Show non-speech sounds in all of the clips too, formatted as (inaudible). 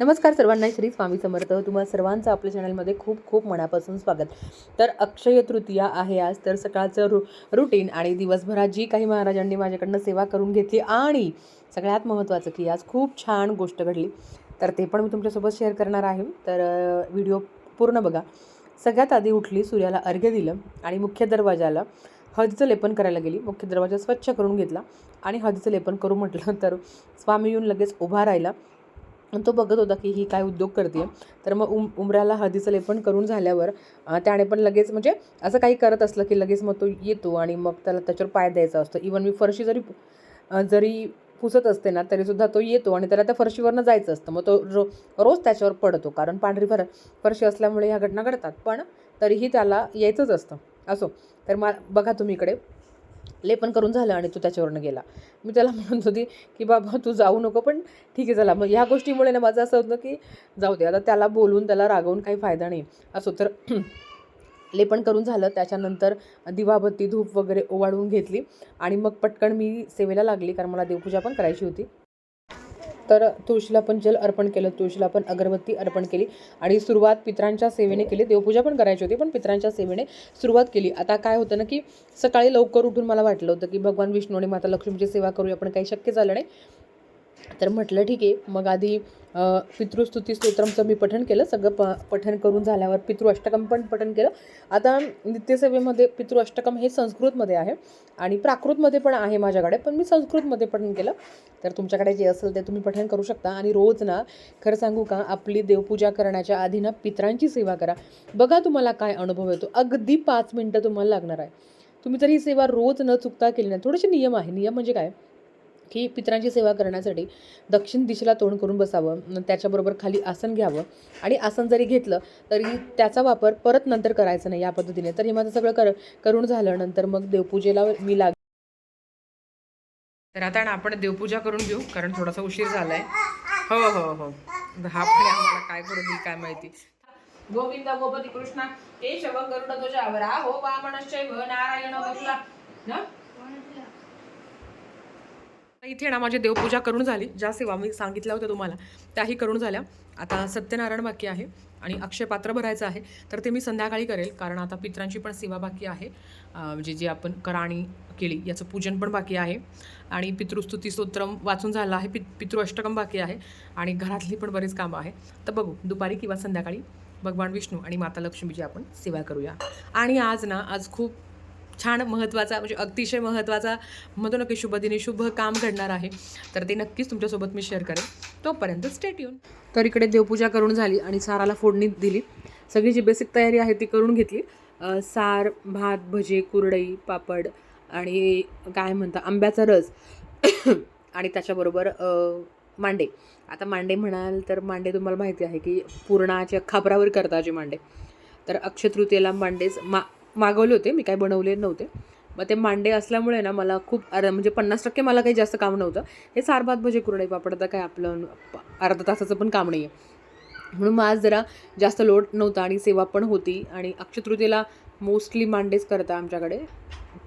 नमस्कार सर्वांना श्री स्वामी समर्थ. तुम्हा सर्वांचं आपल्या चॅनलमध्ये खूप खूप मनापासून स्वागत. तर अक्षय तृतीया आहे आज तर सकाळचं रु रुटीन आणि दिवसभरात जी काही महाराजांनी माझ्याकडनं सेवा करून घेतली आणि सगळ्यात महत्त्वाचं की आज खूप छान गोष्ट घडली. तर ते पण मी तुमच्यासोबत शेअर करणार आहे. तर व्हिडिओ पूर्ण बघा. सगळ्यात आधी उठली सूर्याला अर्घ्य दिलं आणि मुख्य दरवाजाला हळदीचं लेपन करायला गेली. मुख्य दरवाजा स्वच्छ करून घेतला आणि हळदीचं लेपन करू म्हटलं तर स्वामी येऊन लगेच उभा राहिला. तो बघत होता की ही काय उद्योग करते तर मग उम उमऱ्याला हळदीचं लेपन करून झाल्यावर त्याने पण लगेच म्हणजे असं काही करत असलं की लगेच मग तो येतो आणि मग त्याला त्याच्यावर पाय द्यायचा असतो. इवन मी फरशी जरी जरी पुसत असते ना तरीसुद्धा तो येतो आणि त्याला त्या फरशीवरनं जायचं असतं. मग तो रो रोज त्याच्यावर पडतो कारण पांढरी फर फरशी असल्यामुळे ह्या घटना घडतात. पण तरीही त्याला यायचंच असतं. असो. तर मा बघा तुम्ही इकडे. लेपन करून झालं आणि तो त्याच्यावरनं गेला. मी त्याला म्हणत होती की बाबा तू जाऊ नको पण ठीक आहे चला. मग ह्या गोष्टीमुळे ना माझं असं होतं की जाऊ दे आता त्याला बोलून त्याला रागवून काही फायदा नाही. असो तर (clears throat) लेपन करून झालं. त्याच्यानंतर दिवाबत्ती धूप वगैरे ओवाळून घेतली. आणि मग पटकन मी सेवेला लागली कारण मला देवपूजा पण करायची होती. तर तुळशीला पण जल अर्पण केलं तुळशीला पण अगरबत्ती अर्पण केली आणि सुरुवात पित्रांच्या सेवेने केली. देवपूजा पण करायची होती पण पित्रांच्या सेवेने सुरुवात केली. आता काय होतं ना की सकाळी लवकर उठून मला वाटलं होतं की भगवान विष्णू आणि माता लक्ष्मीची सेवा करूया पण काही शक्य झालं नाही. तर म्हटलं ठीक आहे मग आधी पितृस्तुती स्तोत्रमचं मी पठण केलं. सगळं प पठण करून झाल्यावर पितृ अष्टकम पण पठण केलं. आता नित्यसेवेमध्ये पितृ अष्टकम हे संस्कृतमध्ये आहे आणि प्राकृतमध्ये पण आहे माझ्याकडे पण मी संस्कृतमध्ये पठण केलं. तर तुमच्याकडे जे असेल ते तुम्ही पठण करू शकता. आणि रोज ना खरं सांगू का आपली देवपूजा करण्याच्या आधी ना पित्रांची सेवा करा. बघा तुम्हाला काय अनुभव येतो. अगदी पाच मिनटं तुम्हाला लागणार आहे. तुम्ही जर ही सेवा रोज न चुकता केली ना थोडेसे नियम आहे. नियम म्हणजे काय? की पितरांची सेवा करण्यासाठी दक्षिण दिशेला तोंड करून बसावं त्याच्याबरोबर खाली आसन घ्यावं. आणि आसन जरी घेतलं तरी त्याचा वापर परत नंतर करायचा नाही या पद्धतीने. तर हे माझं सगळं कर करून झालं नंतर मग देवपूजेला मी लाग तर आता ना आपण देवपूजा करून घेऊ कारण थोडासा उशीर झालाय. हो हो हो. हा पण आम्हाला काय करू देईल काय माहिती. गोविंद गोपती कृष्ण केशव गरुड ध्वजावर हो वामनश्चैव नारायण बसला ना? इथे ना माझी देवपूजा करून झाली. ज्या सेवा मी सांगितल्या होत्या तुम्हाला त्याही करून झाल्या. आता सत्यनारायण बाकी आहे आणि अक्षय पात्र भरायचं आहे. तर ते मी संध्याकाळी करेल कारण आता पित्रांची पण सेवा बाकी आहे. म्हणजे जे आपण कराणी केली याचं पूजन पण बाकी आहे. आणि पितृस्तुती स्तोत्रम वाचून झालं आहे पित पितृ अष्टकम बाकी आहे. आणि घरातली पण बरीच कामं आहे. तर बघू दुपारी किंवा संध्याकाळी भगवान विष्णू आणि माता लक्ष्मीची आपण सेवा करूया. आणि आज ना आज खूप छान महत्त्वाचा म्हणजे अतिशय महत्त्वाचा म्हणतो ना की शुभदिनी शुभ काम घडणार आहे. तर ते नक्कीच तुमच्यासोबत मी शेअर करेन. तोपर्यंत स्टेट येऊन तर इकडे देवपूजा करून झाली आणि साराला फोडणी दिली. सगळी जी बेसिक तयारी आहे ती करून घेतली. सार भात भजे कुरडई पापड आणि काय म्हणता आंब्याचा रस (coughs) आणि त्याच्याबरोबर मांडे. आता मांडे म्हणाल तर मांडे तुम्हाला माहिती आहे की पूर्णाच्या खापरावर करता जे मांडे. तर अक्षय तृतीयेला मांडेच मा मागवले होते मी काय बनवले नव्हते. मग ते मांडे असल्यामुळे ना मला खूप अर म्हणजे पन्नास टक्के मला काही जास्त काम नव्हतं. हे सार भात भजे कुरडई पापड तर काय आपलं अर्धा तासाचं पण काम नाही आहे म्हणून मग आज जरा जास्त लोड नव्हता आणि सेवा पण होती आणि अक्षतृतीला मोस्टली मांडेच करता आमच्याकडे.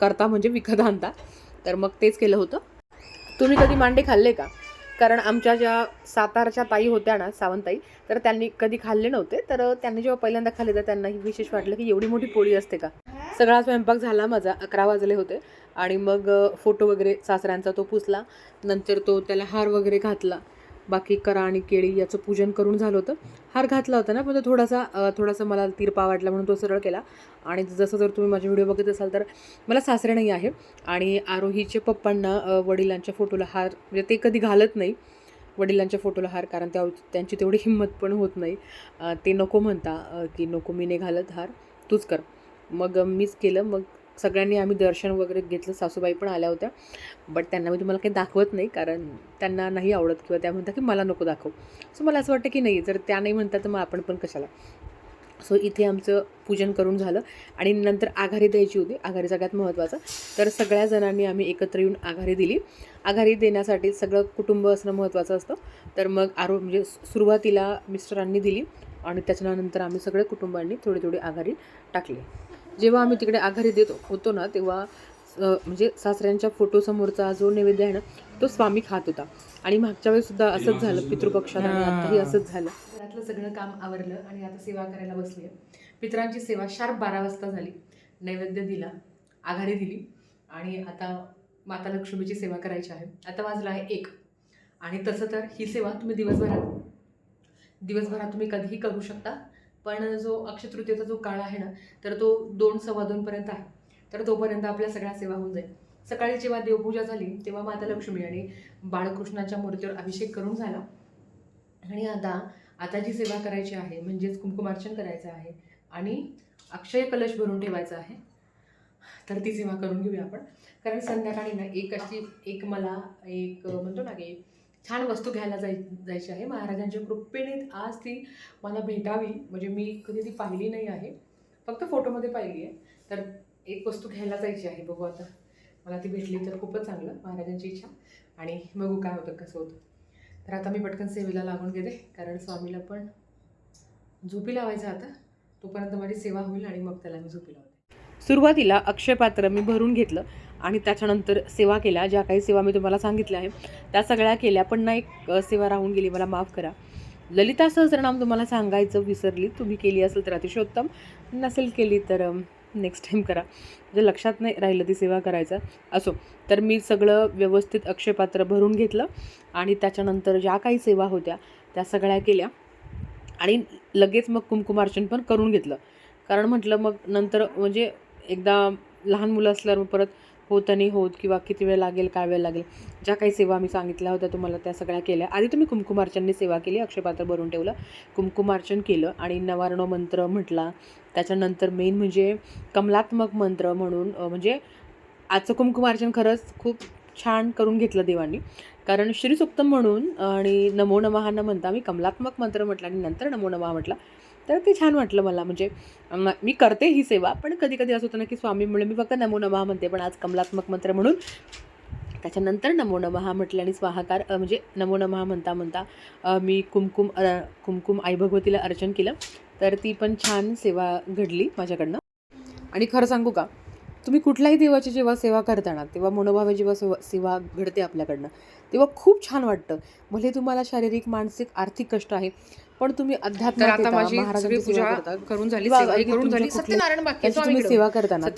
करता म्हणजे विकत आणता. तर मग तेच केलं होतं. तुम्ही कधी मांडे खाल्ले का? कारण आमच्या ज्या सातारच्या ताई होत्या ना सावंताई तर त्यांनी कधी खाल्ले नव्हते. तर त्यांनी जेव्हा पहिल्यांदा खाल्ले तर त्यांनाही विशेष वाटलं की एवढी मोठी पोळी असते का? सगळा स्वयंपाक झाला माझा अकरा वाजले होते. आणि मग फोटो वगैरे सासऱ्यांचा तो पुसला. नंतर तो त्याला हार वगैरे घातला. बाकी करा आणि केळी याचं पूजन करून झालं होतं. हार घातला होता ना पण तो थोडासा थोडासा मला तिरपा वाटला म्हणून तो सरळ केला. आणि जसं जर तुम्ही माझे व्हिडिओ बघत असाल तर मला सासरे नाही आहे. आणि आरोहीचे पप्पांना वडिलांच्या फोटोला हार म्हणजे ते कधी घालत नाही. वडिलांच्या फोटोला हार कारण त्या त्यांची तेवढी हिंमत पण होत नाही. ते नको म्हणता की नको मी नाही घालत हार. तूच कर. मग मीच केलं. मग सगळ्यांनी आम्ही दर्शन वगैरे घेतलं. सासूबाई पण आल्या होत्या. बट त्यांना मी तुम्हाला काही दाखवत नाही कारण त्यांना नाही आवडत किंवा त्या म्हणतात की मला नको दाखव. सो मला असं वाटतं की नाही जर त्या नाही म्हणतात तर मग आपण पण कशाला? सो इथे आमचं पूजन करून झालं. आणि नंतर आघारी द्यायची होती. आघारी सगळ्यात महत्त्वाचं तर सगळ्या जणांनी आम्ही एकत्र येऊन आघारी दिली. आघारी देण्यासाठी सगळं कुटुंब असणं महत्त्वाचं असतं. तर मग आरो म्हणजे सुरुवातीला मिस्टरांनी दिली. आणि त्याच्यानंतर आम्ही सगळ्या कुटुंबांनी थोडी थोडी आघारी टाकली. जेव्हा आम्ही तिकडे आघारी देतो होतो ना तेव्हा म्हणजे सासऱ्यांच्या फोटोसमोरचा जो नैवेद्य आहे ना तो स्वामी खात होता. आणि मागच्या वेळेस सुद्धा असंच झालं पितृपक्षात आणि आताही असंच झालं. घरातलं सगळं काम आवरलं आणि आता सेवा करायला बसली. पितरांची सेवा शार्प बारा वाजता झाली. नैवेद्य दिला आघाडी दिली आणि आता माता लक्ष्मीची सेवा करायची आहे. आता वाजला आहे एक. आणि तसं तर ही सेवा तुम्ही दिवसभरात दिवसभरात तुम्ही कधीही करू शकता. पण जो अक्षतृतीयेचा जो काळ आहे ना तर तो दोन सव्वा दोनपर्यंत आहे. तर तोपर्यंत आपल्या सगळ्या सेवा होऊन जाईल. सकाळी जेव्हा देवपूजा झाली तेव्हा माता लक्ष्मी आणि बाळकृष्णाच्या मूर्तीवर अभिषेक करून झाला. आणि आता आता जी सेवा करायची आहे म्हणजेच कुंकुमार्चन करायचं आहे आणि अक्षय कलश भरून ठेवायचा आहे तर ती सेवा करून घेऊया आपण. कारण संध्याकाळी ना एक अशी एक मला एक म्हणतो ना की छान वस्तू घ्यायला जाय जायची आहे. महाराजांच्या कृपेने आज ती मला भेटावी. म्हणजे मी कधी ती पाहिली नाही आहे. फक्त फोटोमध्ये पाहिली आहे. तर एक वस्तू घ्यायला जायची आहे. बघू आता. मला ती भेटली तर खूपच चांगलं. महाराजांची इच्छा. आणि बघू काय होतं कसं होतं. तर आता मी पटकन सेवेला लागून घेते. कारण स्वामीला पण झोपी लावायचं आता. तोपर्यंत माझी सेवा होईल आणि मग त्याला मी झोपी लावते. सुरुवातीला अक्षयपात्र मी भरून घेतलं. आणि त्याच्यानंतर सेवा केल्या ज्या काही सेवा मी तुम्हाला सांगितल्या आहे त्या सगळ्या केल्या. पण ना एक सेवा राहून गेली मला माफ करा. ललिता सहस्रनाम तुम्हाला सांगायचं विसरली. तुम्ही केली असेल तर अतिशय उत्तम नसेल केली तर नेक्स्ट टाईम करा. म्हणजे लक्षात नाही राहिलं ती सेवा करायचं. असो तर मी सगळं व्यवस्थित अक्षयपात्र भरून घेतलं आणि त्याच्यानंतर ज्या काही सेवा होत्या त्या सगळ्या केल्या आणि लगेच मग कुमकुमार्चन पण करून घेतलं. कारण म्हटलं मग नंतर म्हणजे एकदा लहान मुलं असल्यावर परत होत नाही होत किंवा किती वेळ लागेल काय वेळ लागेल ज्या काही सेवा मी सांगितल्या होत्या तुम्हाला त्या सगळ्या केल्या. आधी तुम्ही कुमकुमार्चनने सेवा केली अक्षयपात्र भरून ठेवलं. कुमकुमार्चन केलं आणि नवारणो मंत्र म्हटला. त्याच्यानंतर मेन म्हणजे कमलात्मक मंत्र म्हणून म्हणजे आजचं कुमकुमार्चन खरंच खूप छान करून घेतलं देवांनी. कारण श्रीसुक्तम म्हणून आणि नमो नमः न म्हणता मी कमलात्मक मंत्र म्हटलं आणि नंतर नमो नमः म्हटला तर ते छान वाटलं मला. म्हणजे मी करते ही सेवा पण कधी कधी असं होतं ना की स्वामीमुळे मी फक्त नमो नमः म्हणते पण आज कमलात्मक मंत्र म्हणून त्याच्यानंतर नमो नमः म्हटलं आणि स्वाहाकार म्हणजे नमो नमहा म्हणता म्हणता मी कुमकुम कुमकुम आई भगवतीला अर्चन केलं तर ती पण छान सेवा घडली माझ्याकडनं. आणि खरं सांगू का तुम्ही कुठल्याही देवाची जेव्हा सेवा करताना तेव्हा मनोभावे जेव्हा सेवा सेवा घडते आपल्याकडनं तेव्हा खूप छान वाटतं भले तुम्हाला शारीरिक मानसिक आर्थिक कष्ट आहे पण तुम्ही. करून झाली सत्यनारायण तुम्ही. सेवा करताना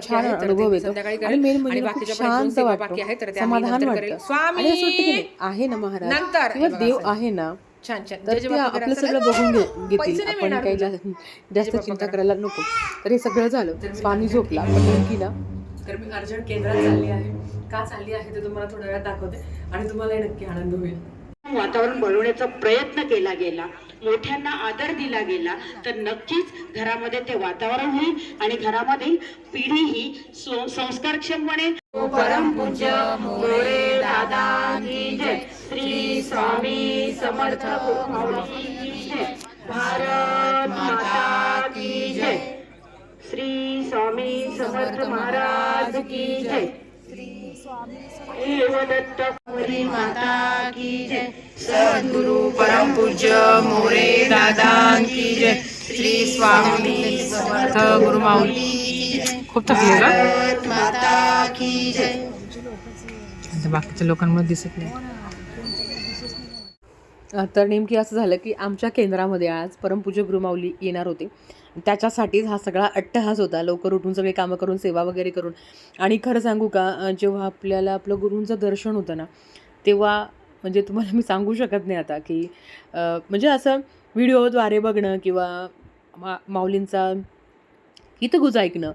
छान अनुभव येतो आणि. मेन म्हणजे शांत वाटतं समाधान. वाटतं स्वामी! आहे ना महाराज किंवा देव. आहे ना छान छान. तर ते आपलं सगळं? बघून घे- घेतील. नाही आपण काही. जास्त चिंता करा. करायला नको. तर हे सगळं झालं. झोपला. पण नेमकी ना तर मी अर्जंट केंद्रात चालली आहे. का चालली आहे ते तुम्हाला थोड्या वेळात दाखवते. आणि तुम्हालाही नक्की आनंद होईल. वातावरण बनवण्याचा प्रयत्न केला गेला. मोठ्यांना आदर दिला गेला. तर नक्कीच घरामध्ये ते वातावरण होईल आणि घरामध्ये पिढी ही सो- संस्कारक्षम बनेल. परमपूज्य मोरे दादा की जय. श्री स्वामी समर्थ भारत माता की जय। श्री स्वामी समर्थ महाराज की जय। माता की जय। सद्गुरु परम पूज्य मोरे दादा की जय। श्री स्वामी समर्थ गुरु माऊली खूप थकले माता की जय। आता बाकीच्या लोकांमध्ये दिसत नाही. तर नेमकी असं झालं की आमच्या केंद्रामध्ये आज परमपूज्य गुरुमाऊली येणार होते. त्याच्यासाठीच हा सगळा अट्टहास होता. लवकर उठून सगळे कामं करून सेवा वगैरे करून. आणि खरं सांगू का जेव्हा आपल्याला आपलं गुरूंचं दर्शन होतं ना तेव्हा म्हणजे तुम्हाला मी सांगू शकत नाही आता की म्हणजे असं व्हिडिओद्वारे बघणं किंवा मा माऊलींचा हितगुज ऐकणं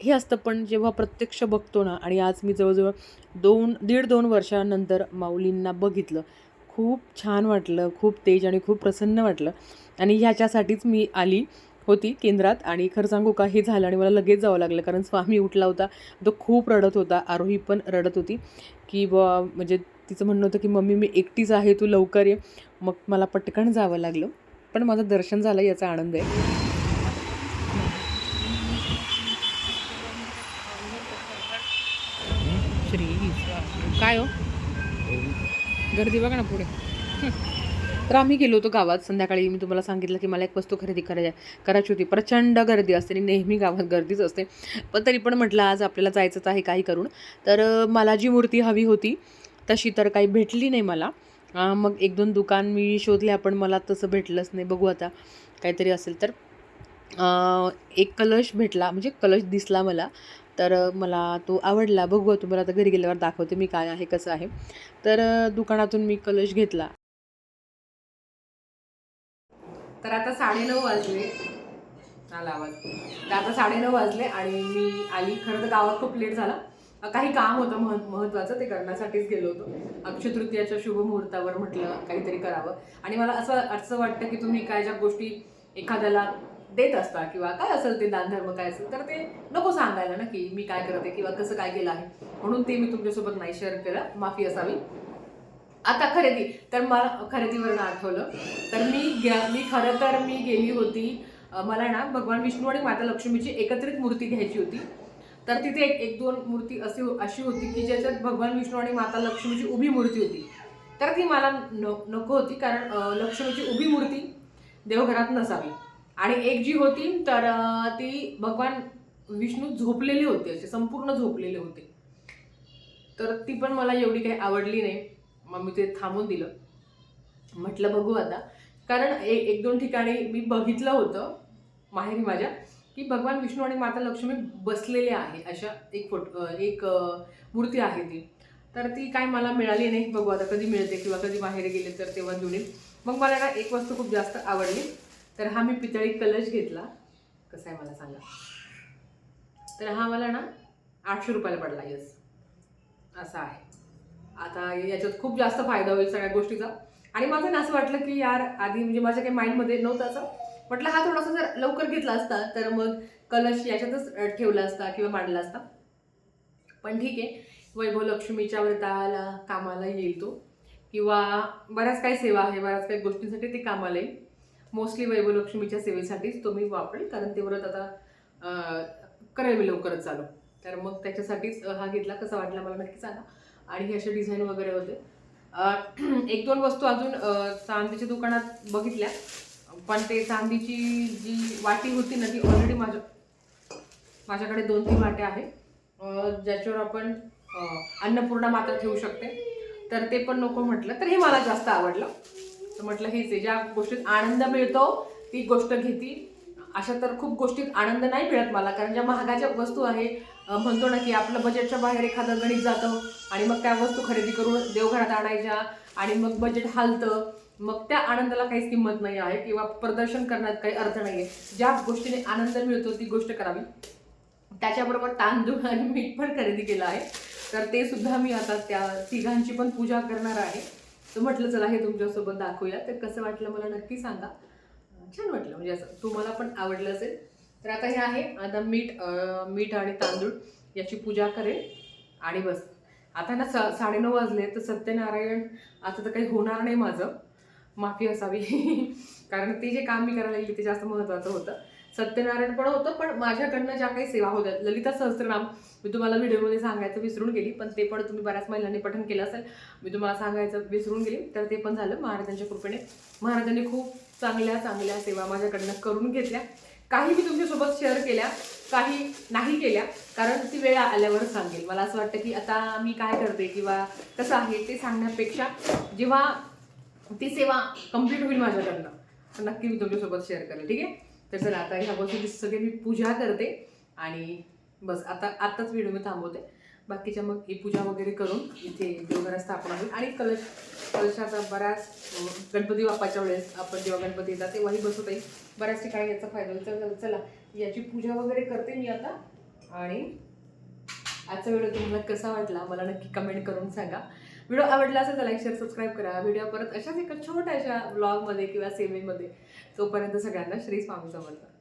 हे असतं. पण जेव्हा प्रत्यक्ष बघतो ना आणि आज मी जवळजवळ दोन दीड दोन वर्षानंतर माऊलींना बघितलं खूप छान वाटलं खूप तेज आणि खूप प्रसन्न वाटलं. आणि ह्याच्यासाठीच मी आली होती केंद्रात. आणि खरं सांगू का हे झालं आणि मला लगेच जावं लागलं. कारण स्वामी उठला होता तो खूप रडत होता. आरोही पण रडत होती की बुवा म्हणजे तिचं म्हणणं होतं की मम्मी मी एकटीच आहे तू लवकर ये. मग मला पटकन जावं लागलं. पण माझं दर्शन झालं याचा आनंद आहे श्री स्वामी काय हो गर्दी बघा ना पुढे. तर आम्ही गेलो होतो गावात. संध्याकाळी मी तुम्हाला सांगितलं की मला एक वस्तू खरेदी करायची करायची होती. प्रचंड गर्दी असते आणि नेहमी गावात गर्दीच असते. पण तरी पण म्हटलं आज आपल्याला जायचंच आहे काही करून. तर मला जी मूर्ती हवी होती तशी तर काही भेटली नाही मला. मग एक दोन दुकान मी शोधल्या पण मला तसं भेटलंच नाही. बघू आता काहीतरी असेल तर. एक कलश भेटला. म्हणजे कलश दिसला मला. तर मला तो आवडला. बघू तुम्हाला आता घरी गेल्यावर दाखवते मी काय आहे कसं आहे. तर दुकानातून मी कलश घेतला. तर आता साडेनऊ वाजले. आला आवाज. तर आता साडेनऊ वाजले आणि मी आली. खरं तर गावात खूप लेट झाला. काही काम होतं मह महत्त्वाचं ते करण्यासाठीच गेलो होतो. अक्षय तृतीयाच्या शुभ मुहूर्तावर म्हटलं काहीतरी करावं. आणि मला असं असं वाटतं की तुम्ही काय ज्या गोष्टी एखाद्याला देत असता किंवा काय असेल ते दानधर्म काय असेल तर ते नको सांगायला ना की मी काय करते किंवा कसं काय केलं आहे. म्हणून ते मी तुमच्यासोबत नाही शेअर केलं. माफी असावी. आता खरेदी. तर मला खरेदीवरनं आठवलं. तर मी गे- मी खरं तर मी गेली होती. मला ना भगवान विष्णू आणि माता लक्ष्मीची एकत्रित मूर्ती घ्यायची होती. तर तिथे एक एक दोन मूर्ती अशी अशी होती की ज्याच्यात भगवान विष्णू आणि माता लक्ष्मीची उभी मूर्ती होती. तर ती मला न नको होती कारण लक्ष्मीची उभी मूर्ती देवघरात नसावी. आणि एक जी होती तर ती भगवान विष्णू झोपलेले होते असे संपूर्ण झोपलेले होते. तर ती पण मला एवढी काही आवडली नाही. मग मी ते थांबून दिलं. म्हटलं बघू आता. कारण एक एक दोन ठिकाणी मी बघितलं होतं माहेरी माझ्या की भगवान विष्णू आणि माता लक्ष्मी बसलेले आहे अशा एक फोटो एक मूर्ती आहे ती. तर ती काय मला मिळाली नाही. बघू आता कधी मिळते किंवा कधी बाहेर गेले तर तेव्हा जुळेल. मग मला ना एक वस्तू खूप जास्त आवडली. तर हा मी पितळी कलश घेतला. कसा आहे मला सांगा. तर हा मला ना आठशे रुपयाला पडला यस असा आहे. आता याच्यात खूप जास्त फायदा होईल सगळ्या गोष्टीचा. आणि माझं ना असं वाटलं की यार आधी म्हणजे माझ्या काही माइंडमध्ये नव्हतं असं. म्हटलं हा थोडासा जर लवकर घेतला असता तर मग कलश याच्यातच ठेवला असता किंवा मांडला असता. पण ठीक आहे. वैभव लक्ष्मीच्या व्रताला कामाला येईल तो. किंवा बऱ्याच काही सेवा आहे बऱ्याच काही गोष्टींसाठी ते कामाला येईल. मोस्टली वैभव लक्ष्मीच्या सेवेसाठीच तो मी वापरेल कारण ते व्रत आता करेल मी लवकरच चालू. तर मग त्याच्यासाठीच हा घेतला कसा वाटला मला नक्की सांगा. आणि हे असे डिझाईन वगैरे होते. (clears throat) एक दोन वस्तू अजून चांदीच्या दुकानात बघितल्या. पण ते चांदीची जी वाटी होती ना ती ऑलरेडी माझ्या माझ्याकडे दोन तीन वाट्या आहेत. ज्याच्यावर आपण अन्नपूर्णा मात्र ठेवू शकते. तर ते पण नको म्हटलं तर हे मला जास्त आवडलं. तर म्हटलं हेच आहे. ज्या गोष्टीत आनंद मिळतो ती गोष्ट घेती. अशा तर खूप गोष्टीत आनंद नाही मिळत मला कारण ज्या महागाच्या वस्तू आहे म्हणतो ना की आपलं बजेटच्या बाहेर एखादं गणित जातं आणि मग त्या वस्तू खरेदी करून देवघरात आणायच्या आणि मग बजेट हालतं मग त्या आनंदाला काहीच किंमत नाही आहे किंवा प्रदर्शन करण्यात काही अर्थ नाही आहे ज्या गोष्टीने आनंद मिळतो ती गोष्ट करावी. त्याच्याबरोबर तांदूळ आणि मीठ पण खरेदी केलं आहे. तर ते सुद्धा मी आता त्या तिघांची पण पूजा करणार आहे. तर म्हटलं चला हे तुमच्यासोबत दाखवूया. तर कसं वाटलं मला नक्की सांगा. छान वाटलं म्हणजे असं तुम्हाला पण आवडलं असेल. तर आता हे आहे आता मीठ मीठ आणि तांदूळ याची पूजा करेल आणि बस. आता ना सा साडेनऊ वाजले तर सत्यनारायण आता तर काही होणार नाही माझं. माफी असावी. (laughs) कारण ते जे काम मी करायला गेली ते जास्त महत्त्वाचं होतं. सत्यनारायण पण होतं पण माझ्याकडनं ज्या काही सेवा होत्या ललिता सहस्त्रनाम मी तुम्हाला व्हिडिओमध्ये सांगायचं विसरून गेली पण ते पण तुम्ही बऱ्याच महिलांनी पठण केलं असेल मी तुम्हाला सांगायचं विसरून गेली तर ते पण झालं महाराजांच्या कृपेने. महाराजांनी खूप चांगल्या चांगल्या सेवा माझ्याकडनं करून घेतल्या. काही मी तुमच्यासोबत शेअर केल्या काही नाही केल्या कारण ती वेळ आल्यावर सांगेल. मला असं वाटतं की आता मी काय करते किंवा कसं आहे ते सांगण्यापेक्षा जेव्हा ती सेवा कंप्लीट होईल माझ्याकडनं तर नक्की मी तुमच्यासोबत शेअर करेल. ठीक आहे? तर चला आता ह्या गोष्टीची सगळी मी पूजा करते आणि बस आता आत्ताच व्हिडिओ मी थांबवते. बाकीच्या मग ही पूजा वगैरे करून इथे देवघरात स्थापना होईल. आणि कलश कलशाचा बऱ्याच गणपती बाप्पाच्या वेळेस आपण जेव्हा गणपती येतात तेव्हाही बसवता येईल बऱ्याच ठिकाणी याचा फायदा होईल. चला चला याची पूजा वगैरे करते मी आता. आणि आजचा व्हिडिओ तुम्हाला कसा वाटला मला नक्की कमेंट करून सांगा. व्हिडिओ आवडला असेल तर लाईक शेअर सबस्क्राईब करा. व्हिडिओ परत अशाच एका छोट्याशा ब्लॉगमध्ये किंवा सेवेमध्ये तोपर्यंत सगळ्यांना श्री स्वामी समर्थ